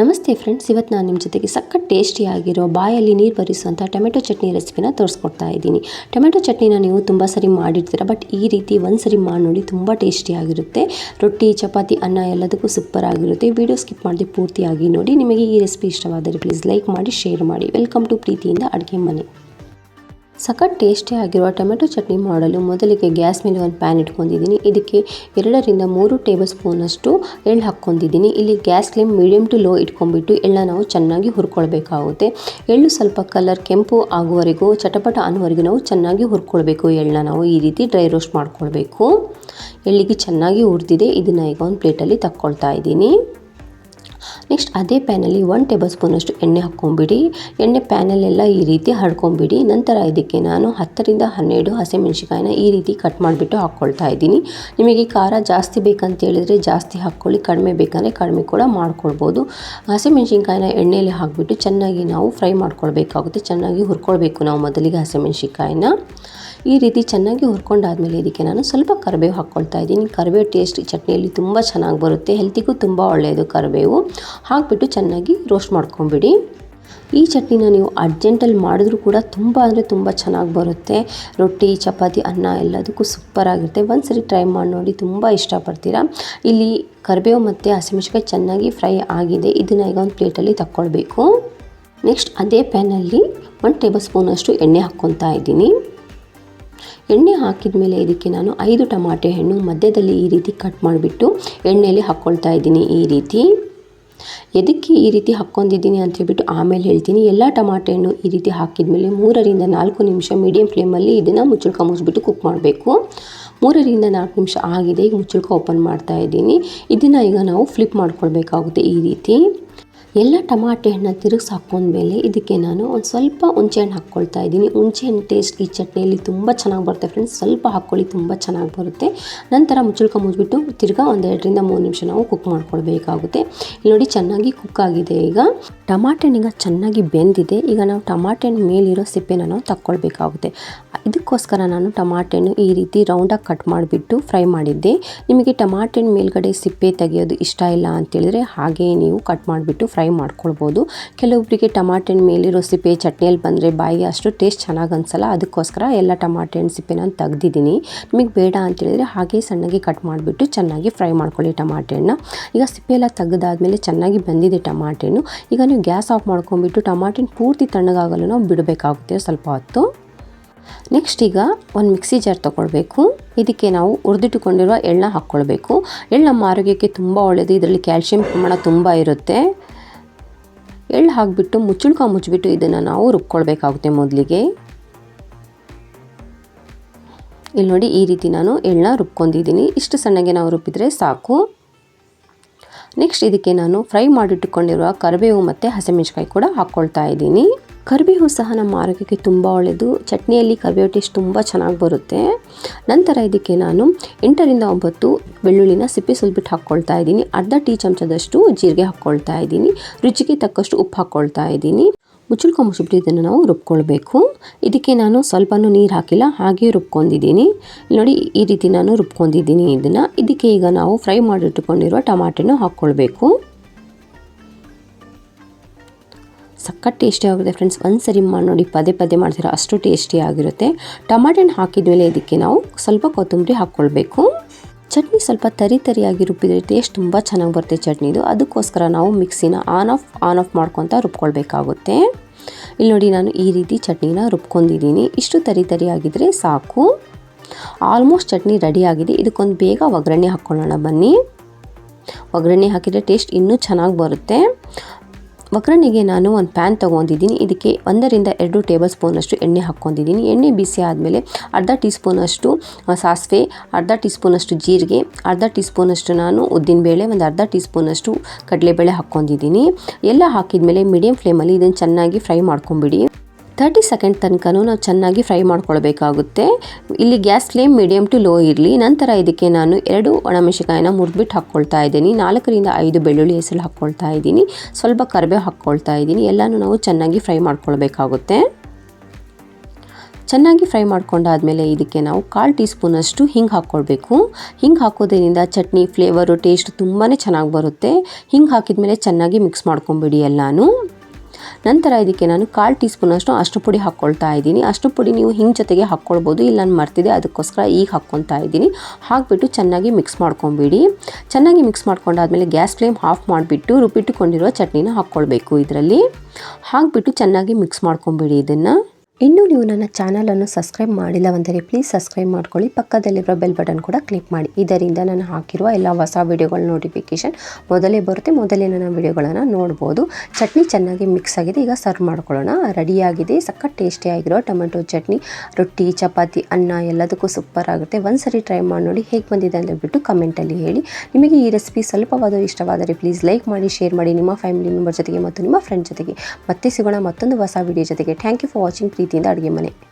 ನಮಸ್ತೆ ಫ್ರೆಂಡ್ಸ್ ಇವತ್ತು ನಾನು ನಿಮ್ಮ ಜೊತೆಗೆ ಸಖತ್ ಟೇಸ್ಟಿಯಾಗಿರೋ ಬಾಯಲ್ಲಿ ನೀರು ಬರಿಸುವಂಥ ಟೊಮೆಟೊ ಚಟ್ನಿ ರೆಸಿಪಿನ ತೋರಿಸ್ಕೊಡ್ತಾ ಇದ್ದೀನಿ. ಟೊಮೆಟೊ ಚಟ್ನಿನ ನೀವು ತುಂಬ ಸರಿ ಮಾಡಿರ್ತೀರ ಬಟ್ ಈ ರೀತಿ ಒಂದು ಸರಿ ಮಾಡಿ ನೋಡಿ ತುಂಬ ಟೇಸ್ಟಿಯಾಗಿರುತ್ತೆ ರೊಟ್ಟಿ, ಚಪಾತಿ, ಅನ್ನ ಎಲ್ಲದಕ್ಕೂ ಸೂಪರ್ ಆಗಿರುತ್ತೆ. ವಿಡಿಯೋ ಸ್ಕಿಪ್ ಮಾಡದೆ ಪೂರ್ತಿಯಾಗಿ ನೋಡಿ. ನಿಮಗೆ ಈ ರೆಸಿಪಿ ಇಷ್ಟವಾದರೆ ಪ್ಲೀಸ್ ಲೈಕ್ ಮಾಡಿ ಶೇರ್ ಮಾಡಿ. ವೆಲ್ಕಮ್ ಟು ಪ್ರೀತಿಯಿಂದ ಅಡುಗೆ ಮನೆ. ಸಖತ್ ಟೇಸ್ಟಿ ಆಗಿರುವ ಟೊಮೆಟೊ ಚಟ್ನಿ ಮಾಡಲು ಮೊದಲಿಗೆ ಗ್ಯಾಸ್ ಮೇಲೆ ಒಂದು ಪ್ಯಾನ್ ಇಟ್ಕೊಂಡಿದ್ದೀನಿ. ಇದಕ್ಕೆ ಎರಡರಿಂದ ಮೂರು ಟೇಬಲ್ ಸ್ಪೂನಷ್ಟು ಎಳ್ಳು ಹಾಕ್ಕೊಂಡಿದ್ದೀನಿ. ಇಲ್ಲಿ gas flame medium to low ಇಟ್ಕೊಂಡ್ಬಿಟ್ಟು ಎಳ್ಳ ನಾವು ಚೆನ್ನಾಗಿ ಹುರ್ಕೊಳ್ಬೇಕಾಗುತ್ತೆ. ಎಳ್ಳು ಸ್ವಲ್ಪ ಕಲರ್ ಕೆಂಪು ಆಗುವವರೆಗೂ, ಚಟಪಟ ಅನ್ನೋವರೆಗೂ ನಾವು ಚೆನ್ನಾಗಿ ಹುರ್ಕೊಳ್ಬೇಕು ಎಳ್ಳನ್ನ ನಾವು. ಈ ರೀತಿ ಡ್ರೈ ರೋಸ್ಟ್ ಮಾಡ್ಕೊಳ್ಬೇಕು. ಎಳ್ಳಿಗೆ ಚೆನ್ನಾಗಿ ಹುರಿದಿದೆ. ಇದನ್ನು ಈಗ ಒಂದು ಪ್ಲೇಟಲ್ಲಿ ತಕ್ಕೊಳ್ತಾ ಇದ್ದೀನಿ. ನೆಕ್ಸ್ಟ್ ಅದೇ ಪ್ಯಾನಲ್ಲಿ ಒನ್ ಟೇಬಲ್ ಸ್ಪೂನಷ್ಟು ಎಣ್ಣೆ ಹಾಕ್ಕೊಂಬಿಡಿ. ಎಣ್ಣೆ ಪ್ಯಾನಲ್ಲೆಲ್ಲ ಈ ರೀತಿ ಹರ್ಕೊಂಬಿಡಿ. ನಂತರ ಇದಕ್ಕೆ ನಾನು ಹತ್ತರಿಂದ ಹನ್ನೆರಡು ಹಸಿಮೆಣ್ಸಿಕಾಯಿನ ಈ ರೀತಿ ಕಟ್ ಮಾಡಿಬಿಟ್ಟು ಹಾಕ್ಕೊಳ್ತಾ ಇದ್ದೀನಿ. ನಿಮಗೆ ಖಾರ ಜಾಸ್ತಿ ಬೇಕಂತ ಹೇಳಿದರೆ ಜಾಸ್ತಿ ಹಾಕ್ಕೊಳ್ಳಿ, ಕಡಿಮೆ ಬೇಕಂದರೆ ಕಡಿಮೆ ಕೂಡ ಮಾಡ್ಕೊಳ್ಬೋದು. ಹಸಿಮೆಣ್ಸಿನ್ಕಾಯಿನ ಎಣ್ಣೆಯಲ್ಲಿ ಹಾಕಿಬಿಟ್ಟು ಚೆನ್ನಾಗಿ ನಾವು ಫ್ರೈ ಮಾಡ್ಕೊಳ್ಬೇಕಾಗುತ್ತೆ. ಚೆನ್ನಾಗಿ ಹುರ್ಕೊಳ್ಬೇಕು ನಾವು ಮೊದಲಿಗೆ ಹಸಿಮೆಣ್ಸಿನ್ಕಾಯಿನ. ಈ ರೀತಿ ಚೆನ್ನಾಗಿ ಹುರ್ಕೊಂಡಾದಮೇಲೆ ಇದಕ್ಕೆ ನಾನು ಸ್ವಲ್ಪ ಕರಿಬೇವು ಹಾಕ್ಕೊಳ್ತಾ ಇದ್ದೀನಿ. ಕರಿಬೇವು ಟೇಸ್ಟ್ ಚಟ್ನಿಯಲ್ಲಿ ತುಂಬ ಚೆನ್ನಾಗಿ ಬರುತ್ತೆ. ಹೆಲ್ತಿಗೂ ತುಂಬ ಒಳ್ಳೆಯದು ಕರಿಬೇವು. ಹಾಕಿಬಿಟ್ಟು ಚೆನ್ನಾಗಿ ರೋಸ್ಟ್ ಮಾಡ್ಕೊಂಬಿಡಿ. ಈ ಚಟ್ನಿನ ನೀವು ಅರ್ಜೆಂಟಲ್ಲಿ ಮಾಡಿದ್ರೂ ಕೂಡ ತುಂಬ ಅಂದರೆ ತುಂಬ ಚೆನ್ನಾಗಿ ಬರುತ್ತೆ. ರೊಟ್ಟಿ, ಚಪಾತಿ, ಅನ್ನ ಎಲ್ಲದಕ್ಕೂ ಸೂಪರಾಗಿರುತ್ತೆ ಒಂದು ಸರಿ ಟ್ರೈ ಮಾಡಿ ನೋಡಿ ತುಂಬ ಇಷ್ಟಪಡ್ತೀರಾ? ಇಲ್ಲಿ ಕರಿಬೇವು ಮತ್ತು ಹಸಿಮೆಣ್ಸಿಕಾಯಿ ಚೆನ್ನಾಗಿ ಫ್ರೈ ಆಗಿದೆ. ಇದನ್ನು ಈಗ ಒಂದು ಪ್ಲೇಟಲ್ಲಿ ತಕ್ಕೊಳ್ಬೇಕು. ನೆಕ್ಸ್ಟ್ ಅದೇ ಪ್ಯಾನಲ್ಲಿ ಒನ್ ಟೇಬಲ್ ಸ್ಪೂನಷ್ಟು ಎಣ್ಣೆ ಹಾಕ್ಕೊತಾ ಇದ್ದೀನಿ. ಎಣ್ಣೆ ಹಾಕಿದ ಮೇಲೆ ಇದಕ್ಕೆ ನಾನು ಐದು ಟಮಾಟೆ ಹಣ್ಣು ಮಧ್ಯದಲ್ಲಿ ಈ ರೀತಿ ಕಟ್ ಮಾಡಿಬಿಟ್ಟು ಎಣ್ಣೆಯಲ್ಲಿ ಹಾಕ್ಕೊಳ್ತಾ ಇದ್ದೀನಿ ಈ ರೀತಿ. ಎದಕ್ಕೆ ಈ ರೀತಿ ಹಾಕ್ಕೊಂಡಿದ್ದೀನಿ ಅಂತ ಹೇಳ್ಬಿಟ್ಟು ಆಮೇಲೆ ಹೇಳ್ತೀನಿ. ಎಲ್ಲ ಟಮಾಟೆ ಹಣ್ಣು ಈ ರೀತಿ ಹಾಕಿದ ಮೇಲೆ ಮೂರರಿಂದ ನಾಲ್ಕು ನಿಮಿಷ ಮೀಡಿಯಂ ಫ್ಲೇಮಲ್ಲಿ ಇದನ್ನು ಮುಚ್ಚಳ್ಕ ಮುಚ್ಚಿಬಿಟ್ಟು ಕುಕ್ ಮಾಡಬೇಕು. ಮೂರರಿಂದ ನಾಲ್ಕು ನಿಮಿಷ ಆಗಿದೆ, ಈಗ ಮುಚ್ಚಳ್ಕ ಓಪನ್ ಮಾಡ್ತಾ ಇದ್ದೀನಿ. ಇದನ್ನು ಈಗ ನಾವು ಫ್ಲಿಪ್ ಮಾಡ್ಕೊಳ್ಬೇಕಾಗುತ್ತೆ ಈ ರೀತಿ. ಎಲ್ಲ ಟಮಾಟೆ ಹಣ್ಣು ತಿರುಗಿಸಿ ಮೇಲೆ ಇದಕ್ಕೆ ನಾನು ಒಂದು ಸ್ವಲ್ಪ ಹುಣಸೆಹಣ್ಣು ಹಾಕ್ಕೊಳ್ತಾ ಇದ್ದೀನಿ. ಹುಣಸೆಹಣ್ಣು ಟೇಸ್ಟ್ ಈ ಚಟ್ನಿಯಲ್ಲಿ ತುಂಬ ಚೆನ್ನಾಗಿ ಬರುತ್ತೆ ಫ್ರೆಂಡ್ಸ್ ಸ್ವಲ್ಪ ಹಾಕ್ಕೊಳ್ಳಿ, ತುಂಬ ಚೆನ್ನಾಗಿ ಬರುತ್ತೆ. ನಂತರ ಮುಚ್ಚಳ್ಕ ಮುಚ್ಚಿಬಿಟ್ಟು ತಿರ್ಗಾ ಒಂದೆರಡರಿಂದ ಮೂರು ನಿಮಿಷ ನಾವು ಕುಕ್ ಮಾಡ್ಕೊಳ್ಬೇಕಾಗುತ್ತೆ. ಇಲ್ಲಿ ನೋಡಿ ಚೆನ್ನಾಗಿ ಕುಕ್ ಆಗಿದೆ ಈಗ. ಟಮಾಟೆ ಈಗ ಚೆನ್ನಾಗಿ ಬೆಂದಿದೆ. ಈಗ ನಾವು ಟಮಾಟೆ ಹಣ್ಣು ಮೇಲಿರೋ ಸಿಪ್ಪೆನ ನಾವು ತಕ್ಕೊಳ್ಬೇಕಾಗುತ್ತೆ. ಇದಕ್ಕೋಸ್ಕರ ನಾನು ಟಮಾಟೆ ಹಣ್ಣು ಈ ರೀತಿ ರೌಂಡಾಗಿ ಕಟ್ ಮಾಡಿಬಿಟ್ಟು ಫ್ರೈ ಮಾಡಿದ್ದೆ. ನಿಮಗೆ ಟಮಾಟೆ ಹಣ್ಣು ಮೇಲ್ಗಡೆ ಸಿಪ್ಪೆ ತೆಗೆಯೋದು ಇಷ್ಟ ಇಲ್ಲ ಅಂತೇಳಿದರೆ ಹಾಗೇ ನೀವು ಕಟ್ ಮಾಡಿಬಿಟ್ಟು ಫ್ರೈ ಮಾಡ್ಕೊಳ್ಬೋದು. ಕೆಲವೊಬ್ಬರಿಗೆ ಟಮಾಟೆ ಹಣ್ಣು ಮೇಲಿರೋ ಸಿಪ್ಪೆ ಚಟ್ನಿಯಲ್ಲಿ ಬಂದರೆ ಬಾಯಿಗೆ ಅಷ್ಟು ಟೇಸ್ಟ್ ಚೆನ್ನಾಗಿ ಅನ್ಸಲ್ಲ. ಅದಕ್ಕೋಸ್ಕರ ಎಲ್ಲ ಟಮಾಟೆ ಹಣ್ಣು ಸಿಪ್ಪೆ ನಾನು ತೆಗ್ದಿದ್ದೀನಿ. ನಿಮಗೆ ಬೇಡ ಅಂತೇಳಿದರೆ ಹಾಗೆ ಸಣ್ಣಗೆ ಕಟ್ ಮಾಡಿಬಿಟ್ಟು ಚೆನ್ನಾಗಿ ಫ್ರೈ ಮಾಡ್ಕೊಳ್ಳಿ ಟಮಾಟೆ ಹಣ್ಣು ಈಗ ಸಿಪ್ಪೆ ಎಲ್ಲ ತೆಗೆದಾದ್ಮೇಲೆ ಚೆನ್ನಾಗಿ ಬಂದಿದೆ ಟಮಾಟೆ ಹಣ್ಣು. ಈಗ ನೀವು ಗ್ಯಾಸ್ ಆಫ್ ಮಾಡ್ಕೊಂಬಿಟ್ಟು ಟಮಾಟೆ ಪೂರ್ತಿ ತಣ್ಣಗಾಗಲು ನಾವು ಬಿಡಬೇಕಾಗುತ್ತೆ ಸ್ವಲ್ಪ ಹೊತ್ತು. ನೆಕ್ಸ್ಟ್ ಈಗ ಒಂದು ಮಿಕ್ಸಿ ಜಾರ್ ತೊಗೊಳ್ಬೇಕು. ಇದಕ್ಕೆ ನಾವು ಹುರಿದಿಟ್ಟುಕೊಂಡಿರುವ ಎಳ್ಳನ್ನ ಹಾಕ್ಕೊಳ್ಬೇಕು. ಎಳ್ಳು ನಮ್ಮ ಆರೋಗ್ಯಕ್ಕೆ ತುಂಬ ಒಳ್ಳೆಯದು ಇದರಲ್ಲಿ ಕ್ಯಾಲ್ಶಿಯಂ ಪ್ರಮಾಣ ತುಂಬ ಇರುತ್ತೆ. ಎಳ್ಳು ಹಾಕಿಬಿಟ್ಟು ಮುಚ್ಚುಳ್ಕ ಮುಚ್ಚಿಬಿಟ್ಟು ಇದನ್ನು ನಾವು ರುಬ್ಕೊಳ್ಬೇಕಾಗುತ್ತೆ ಮೊದಲಿಗೆ. ಇಲ್ಲಿ ನೋಡಿ ಈ ರೀತಿ ನಾನು ಎಳ್ಳನ್ನ ರುಬ್ಕೊಂಡಿದ್ದೀನಿ. ಇಷ್ಟು ಸಣ್ಣಗೆ ನಾವು ರುಬ್ಬಿದರೆ ಸಾಕು. ನೆಕ್ಸ್ಟ್ ಇದಕ್ಕೆ ನಾನು ಫ್ರೈ ಮಾಡಿಟ್ಟುಕೊಂಡಿರುವ ಕರಿಬೇವು ಮತ್ತು ಹಸಿಮೆಣ್ಸಿಕಾಯಿ ಕೂಡ ಹಾಕ್ಕೊಳ್ತಾ ಇದ್ದೀನಿ. ಕರಿಬೇವು ಸಹ ನಮ್ಮ ಆರೋಗ್ಯಕ್ಕೆ ತುಂಬ ಒಳ್ಳೆಯದು ಚಟ್ನಿಯಲ್ಲಿ ಕರಿಬೇವು ಟೇಸ್ಟ್ ತುಂಬ ಚೆನ್ನಾಗಿ ಬರುತ್ತೆ. ನಂತರ ಇದಕ್ಕೆ ನಾನು ಎಂಟರಿಂದ ಒಂಬತ್ತು ಬೆಳ್ಳುಳ್ಳಿನ ಸಿಪ್ಪೆ ಸುಲ್ಬಿಟ್ಟು ಹಾಕ್ಕೊಳ್ತಾ ಇದ್ದೀನಿ. ಅರ್ಧ ಟೀ ಚಮಚದಷ್ಟು ಜೀರಿಗೆ ಹಾಕ್ಕೊಳ್ತಾ ಇದ್ದೀನಿ. ರುಚಿಗೆ ತಕ್ಕಷ್ಟು ಉಪ್ಪು ಹಾಕ್ಕೊಳ್ತಾ ಇದ್ದೀನಿ. ಮುಚ್ಚಳ್ಕ ಮುಚ್ಚಿಬಿಟ್ಟು ಇದನ್ನು ನಾವು ರುಬ್ಕೊಳ್ಬೇಕು. ಇದಕ್ಕೆ ನಾನು ಸ್ವಲ್ಪನೂ ನೀರು ಹಾಕಿಲ್ಲ, ಹಾಗೆ ರುಬ್ಕೊಂಡಿದ್ದೀನಿ. ನೋಡಿ, ಈ ರೀತಿ ನಾನು ರುಬ್ಕೊಂಡಿದ್ದೀನಿ ಇದನ್ನು. ಇದಕ್ಕೆ ಈಗ ನಾವು ಫ್ರೈ ಮಾಡಿಟ್ಟುಕೊಂಡಿರುವ ಟಮಾಟೆನೂ ಹಾಕ್ಕೊಳ್ಬೇಕು. ಸಖತ್ ಟೇಸ್ಟಿ ಆಗುತ್ತೆ ಫ್ರೆಂಡ್ಸ್ ಒಂದು ಸರಿ ಮಾಡಿ ನೋಡಿ ಪದೇ ಪದೇ ಮಾಡ್ತೀರಾ, ಅಷ್ಟು ಟೇಸ್ಟಿ ಆಗಿರುತ್ತೆ. ಹಣ್ಣು ಹಾಕಿದ ಮೇಲೆ ಇದಕ್ಕೆ ನಾವು ಸ್ವಲ್ಪ ಕೊತ್ತಂಬರಿ ಹಾಕ್ಕೊಳ್ಬೇಕು. ಚಟ್ನಿ ಸ್ವಲ್ಪ ತರಿ ತರಿಯಾಗಿ ರುಬ್ಬಿದರೆ ಟೇಸ್ಟ್ ತುಂಬ ಚೆನ್ನಾಗಿ ಬರುತ್ತೆ ಚಟ್ನಿದು. ಅದಕ್ಕೋಸ್ಕರ ನಾವು ಮಿಕ್ಸಿನ ಆನ್ ಆಫ್ ಆನ್ ಆಫ್ ಮಾಡ್ಕೊತ ರುಬ್ಕೊಳ್ಬೇಕಾಗುತ್ತೆ. ಇಲ್ಲಿ ನೋಡಿ ನಾನು ಈ ರೀತಿ ಚಟ್ನಿನ ರುಬ್ಕೊಂಡಿದ್ದೀನಿ. ಇಷ್ಟು ತರಿ ತರಿಯಾಗಿದ್ದರೆ ಸಾಕು. ಆಲ್ಮೋಸ್ಟ್ ಚಟ್ನಿ ರೆಡಿ ಆಗಿದೆ. ಇದಕ್ಕೊಂದು ಬೇಗ ಒಗ್ಗರಣೆ ಹಾಕ್ಕೊಳ್ಳೋಣ ಬನ್ನಿ. ಒಗ್ಗರಣೆ ಹಾಕಿದರೆ ಟೇಸ್ಟ್ ಇನ್ನೂ ಚೆನ್ನಾಗಿ ಬರುತ್ತೆ. ಒಗ್ಗರಣೆಗೆ ನಾನು ಒಂದು ಪ್ಯಾನ್ ತೊಗೊಂಡಿದ್ದೀನಿ. ಇದಕ್ಕೆ ಒಂದರಿಂದ ಎರಡು ಟೇಬಲ್ ಸ್ಪೂನಷ್ಟು ಎಣ್ಣೆ ಹಾಕ್ಕೊಂಡಿದ್ದೀನಿ. ಎಣ್ಣೆ ಬಿಸಿ ಆದಮೇಲೆ ಅರ್ಧ ಟೀ ಸ್ಪೂನಷ್ಟು ಸಾಸಿವೆ, ಅರ್ಧ ಟೀ ಸ್ಪೂನಷ್ಟು ಜೀರಿಗೆ, ಅರ್ಧ ಟೀ ಸ್ಪೂನಷ್ಟು ನಾನು ಉದ್ದಿನಬೇಳೆ ಒಂದು ಅರ್ಧ ಟೀ ಸ್ಪೂನಷ್ಟು ಕಡಲೆಬೇಳೆ ಹಾಕ್ಕೊಂಡಿದ್ದೀನಿ. ಎಲ್ಲ ಹಾಕಿದ ಮೇಲೆ ಮೀಡಿಯಂ ಫ್ಲೇಮಲ್ಲಿ ಇದನ್ನು ಚೆನ್ನಾಗಿ ಫ್ರೈ ಮಾಡ್ಕೊಂಬಿಡಿ. ತರ್ಟಿ ಸೆಕೆಂಡ್ ತನಕನೂ ನಾವು ಚೆನ್ನಾಗಿ ಫ್ರೈ ಮಾಡ್ಕೊಳ್ಬೇಕಾಗುತ್ತೆ. ಇಲ್ಲಿ gas flame medium to low ಇರಲಿ. ನಂತರ ಇದಕ್ಕೆ ನಾನು ಎರಡು ಒಣಮೆಣಸಿಕಾಯಿನ ಮುರಿದ್ಬಿಟ್ಟು ಹಾಕ್ಕೊಳ್ತಾ ಇದ್ದೀನಿ. ನಾಲ್ಕರಿಂದ ಐದು ಬೆಳ್ಳುಳ್ಳಿ ಹೆಸರು ಹಾಕ್ಕೊಳ್ತಾ ಇದ್ದೀನಿ. ಸ್ವಲ್ಪ ಕರಿಬೇವು ಹಾಕ್ಕೊಳ್ತಾ ಇದ್ದೀನಿ. ಎಲ್ಲನೂ ನಾವು ಚೆನ್ನಾಗಿ ಫ್ರೈ ಮಾಡ್ಕೊಳ್ಬೇಕಾಗುತ್ತೆ. ಚೆನ್ನಾಗಿ ಫ್ರೈ ಮಾಡ್ಕೊಂಡಾದಮೇಲೆ ಇದಕ್ಕೆ ನಾವು ಕಾಲು ಟೀ ಸ್ಪೂನಷ್ಟು ಹಿಂಗೆ ಹಾಕ್ಕೊಳ್ಬೇಕು. ಹಿಂಗೆ ಹಾಕೋದ್ರಿಂದ ಚಟ್ನಿ ಫ್ಲೇವರು ಟೇಸ್ಟ್ ತುಂಬಾ ಚೆನ್ನಾಗಿ ಬರುತ್ತೆ. ಹಿಂಗೆ ಹಾಕಿದ ಮೇಲೆ ಚೆನ್ನಾಗಿ ಮಿಕ್ಸ್ ಮಾಡ್ಕೊಂಬಿಡಿ ಎಲ್ಲನೂ. ನಂತರ ಇದಕ್ಕೆ ನಾನು ಕಾಲು ಟೀ ಸ್ಪೂನಷ್ಟು ಅಷ್ಟು ಪುಡಿ ಹಾಕ್ಕೊಳ್ತಾ ಇದ್ದೀನಿ. ಅಷ್ಟು ಪುಡಿ ನೀವು ಹಿಂಗೆ ಜೊತೆಗೆ ಹಾಕ್ಕೊಳ್ಬೋದು, ಇಲ್ಲ ನಾನು ಮರ್ತಿದೆ ಅದಕ್ಕೋಸ್ಕರ ಈಗ ಹಾಕ್ಕೊತಾ ಇದ್ದೀನಿ. ಹಾಕ್ಬಿಟ್ಟು ಚೆನ್ನಾಗಿ ಮಿಕ್ಸ್ ಮಾಡ್ಕೊಂಬಿಡಿ. ಚೆನ್ನಾಗಿ ಮಿಕ್ಸ್ ಮಾಡ್ಕೊಂಡಾದ್ಮೇಲೆ ಗ್ಯಾಸ್ ಫ್ಲೇಮ್ ಆಫ್ ಮಾಡಿಬಿಟ್ಟು ರುಬ್ಬಿಟ್ಟುಕೊಂಡಿರುವ ಚಟ್ನಿನ ಹಾಕ್ಕೊಳ್ಬೇಕು ಇದರಲ್ಲಿ. ಹಾಕ್ಬಿಟ್ಟು ಚೆನ್ನಾಗಿ ಮಿಕ್ಸ್ ಮಾಡ್ಕೊಂಬಿಡಿ ಇದನ್ನು. ಇನ್ನೂ ನೀವು ನನ್ನ ಚಾನಲನ್ನು ಸಬ್ಸ್ಕ್ರೈಬ್ ಮಾಡಿಲ್ಲವಂದರೆ ಪ್ಲೀಸ್ ಸಬ್ಸ್ಕ್ರೈಬ್ ಮಾಡ್ಕೊಳ್ಳಿ. ಪಕ್ಕದಲ್ಲಿರೋ ಬೆಲ್ ಬಟನ್ ಕೂಡ ಕ್ಲಿಕ್ ಮಾಡಿ. ಇದರಿಂದ ನಾನು ಹಾಕಿರುವ ಎಲ್ಲ ಹೊಸ ವಿಡಿಯೋಗಳ ನೋಟಿಫಿಕೇಷನ್ ಮೊದಲೇ ಬರುತ್ತೆ, ಮೊದಲೇ ನನ್ನ ವಿಡಿಯೋಗಳನ್ನು ನೋಡ್ಬೋದು. ಚಟ್ನಿ ಚೆನ್ನಾಗಿ ಮಿಕ್ಸ್ ಆಗಿದೆ, ಈಗ ಸರ್ವ್ ಮಾಡ್ಕೊಳ್ಳೋಣ. ರೆಡಿಯಾಗಿದೆ ಸಖತ್ ಟೇಸ್ಟಿಯಾಗಿರೋ ಟೊಮೆಟೊ ಚಟ್ನಿ, ರೊಟ್ಟಿ, ಚಪಾತಿ, ಅನ್ನ ಎಲ್ಲದಕ್ಕೂ ಸೂಪರ್ ಆಗುತ್ತೆ. ಒಂದು ಸರಿ ಟ್ರೈ ಮಾಡಿ ನೋಡಿ ಹೇಗೆ ಬಂದಿದೆ ಅಂತ ಹೇಳ್ಬಿಟ್ಟು ಕಮೆಂಟಲ್ಲಿ ಹೇಳಿ. ನಿಮಗೆ ಈ ರೆಸಿಪಿ ಸ್ವಲ್ಪವಾದರೂ ಇಷ್ಟವಾದರೆ ಪ್ಲೀಸ್ ಲೈಕ್ ಮಾಡಿ, ಶೇರ್ ಮಾಡಿ. ನಿಮ್ಮ ಫ್ಯಾಮಿಲಿ ಮೆಂಬರ್ ಜೊತೆಗೆ ಮತ್ತು ನಿಮ್ಮ ಫ್ರೆಂಡ್ ಜೊತೆಗೆ. ಮತ್ತೆ ಸಿಗೋಣ ಮತ್ತೊಂದು ಹೊಸ ವಿಡಿಯೋ ಜೊತೆಗೆ. Thank you for watching. ಪ್ರೀತಿಯಿಂದ ಅಡುಗೆ ಮನೆ.